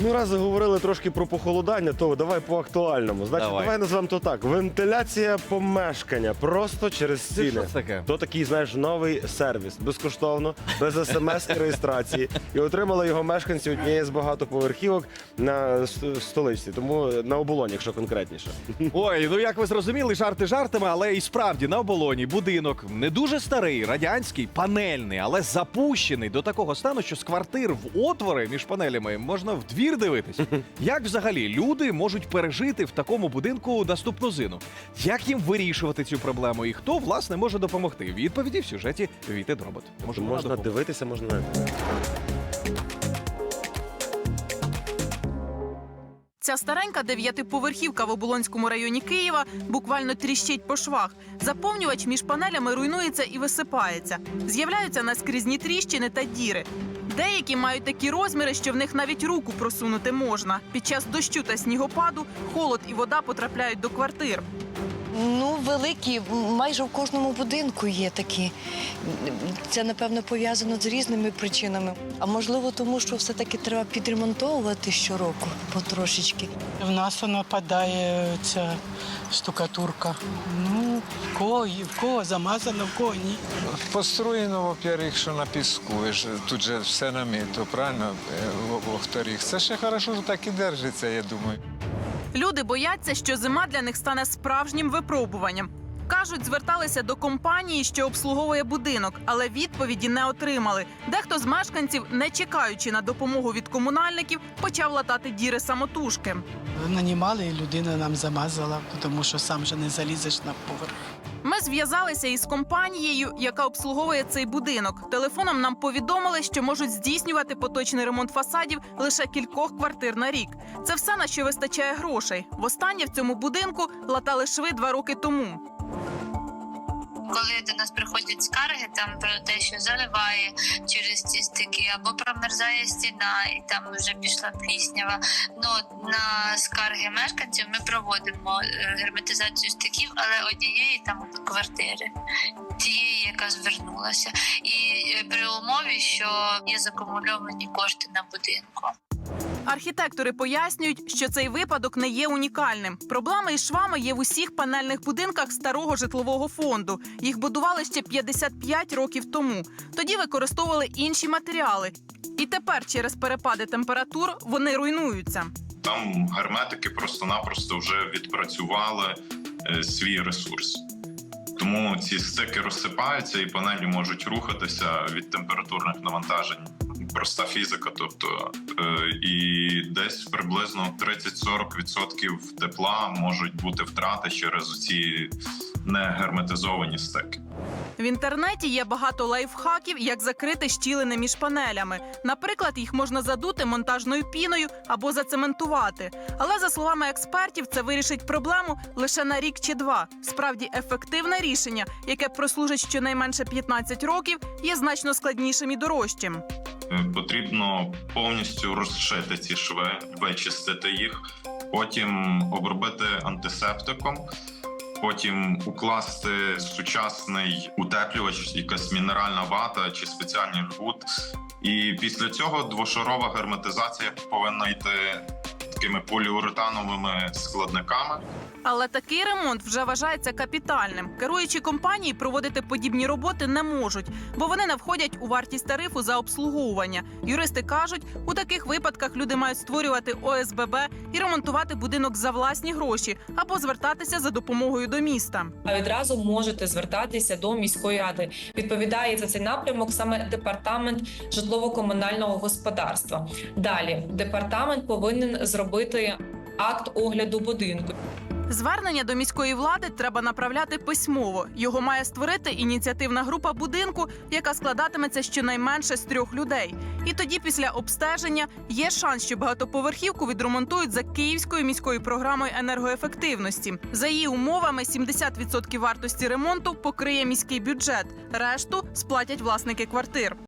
Ну, раз заговорили трошки про похолодання, то давай по актуальному. Значить, Давай. давай, назвемо то так: вентиляція помешкання просто через Це стіни. що це таке? То такий, знаєш, новий сервіс безкоштовно, без смс і реєстрації. І отримали його мешканці однієї з багатоповерхівок на с- столичці, тому на оболоні, якщо конкретніше. Ой, ну як ви зрозуміли, жарти жартами, але і справді на оболоні будинок не дуже старий, радянський, панельний, але запущений до такого стану, що з квартир в отвори між панелями можна в двір дивитись. Як взагалі люди можуть пережити в такому будинку наступну зину? Як їм вирішувати цю проблему? І хто власне може допомогти? Відповіді в сюжеті Віти Дробот. Може, вона Можна допоможе? дивитися, можна. Ця старенька дев'ятиповерхівка в Оболонському районі Києва буквально тріщить по швах. Заповнювач між панелями руйнується і висипається. З'являються наскрізні тріщини та діри. Деякі мають такі розміри, що в них навіть руку просунути можна. Під час дощу та снігопаду холод і вода потрапляють до квартир. Ну, великі, майже в кожному будинку є такі. Це, напевно, пов'язано з різними причинами. А можливо, тому що все-таки треба підремонтовувати щороку потрошечки. В нас вона падає ця штукатурка. Ну, в кого, в кого замазано, в кого ні. Построєно, во-первых, що на піску, тут же все намито, правильно? Е, во- Во-вторых, це ще хорошо, що так і держиться, я думаю. Люди бояться, що зима для них стане справжнім випробуванням. Кажуть, зверталися до компанії, що обслуговує будинок, але відповіді не отримали. Дехто з мешканців, не чекаючи на допомогу від комунальників, почав латати діри самотужки. Нанімали, і людина нам замазала, тому що сам же не залізеш на поверх. Ми зв'язалися із компанією, яка обслуговує цей будинок. Телефоном нам повідомили, що можуть здійснювати поточний ремонт фасадів лише кількох квартир на рік. Це все на що вистачає грошей. Востаннє в цьому будинку латали шви два роки тому. коли до нас приходять скарги там про те, що заливає через ці або промерзає стіна, і там вже пішла пліснява. Ну на скарги мешканців ми проводимо е, герметизацію стиків, але однієї там квартири, тієї, яка звернулася, і е, при умові, що є закумульовані кошти на будинку. Архітектори пояснюють, що цей випадок не є унікальним. Проблеми із швами є в усіх панельних будинках старого житлового фонду. Їх будували ще 55 років тому. Тоді використовували інші матеріали. І тепер через перепади температур вони руйнуються. Там герметики просто-напросто вже відпрацювали е, свій ресурс. Тому ці стики розсипаються і панелі можуть рухатися від температурних навантажень. Проста фізика, тобто е, і десь приблизно 30-40% тепла можуть бути втрати через ці негерметизовані стики. В інтернеті є багато лайфхаків, як закрити щілини між панелями. Наприклад, їх можна задути монтажною піною або зацементувати. Але за словами експертів, це вирішить проблему лише на рік чи два. Справді ефективне рішення, яке прослужить щонайменше 15 років, є значно складнішим і дорожчим. Е, Потрібно повністю розшити ці шви, вичистити їх, потім обробити антисептиком, потім укласти сучасний утеплювач, якась мінеральна вата чи спеціальний жгут. І після цього двошарова герметизація повинна йти такими поліуретановими складниками. Але такий ремонт вже вважається капітальним. Керуючі компанії проводити подібні роботи не можуть, бо вони не входять у вартість тарифу за обслуговування. Юристи кажуть, у таких випадках люди мають створювати ОСББ і ремонтувати будинок за власні гроші або звертатися за допомогою до міста. А відразу можете звертатися до міської ради. Відповідає за цей напрямок саме департамент житлово-комунального господарства. Далі департамент повинен зробити акт огляду будинку. Звернення до міської влади треба направляти письмово. Його має створити ініціативна група будинку, яка складатиметься щонайменше з трьох людей. І тоді, після обстеження, є шанс, що багатоповерхівку відремонтують за київською міською програмою енергоефективності. За її умовами, 70% вартості ремонту покриє міський бюджет, решту сплатять власники квартир.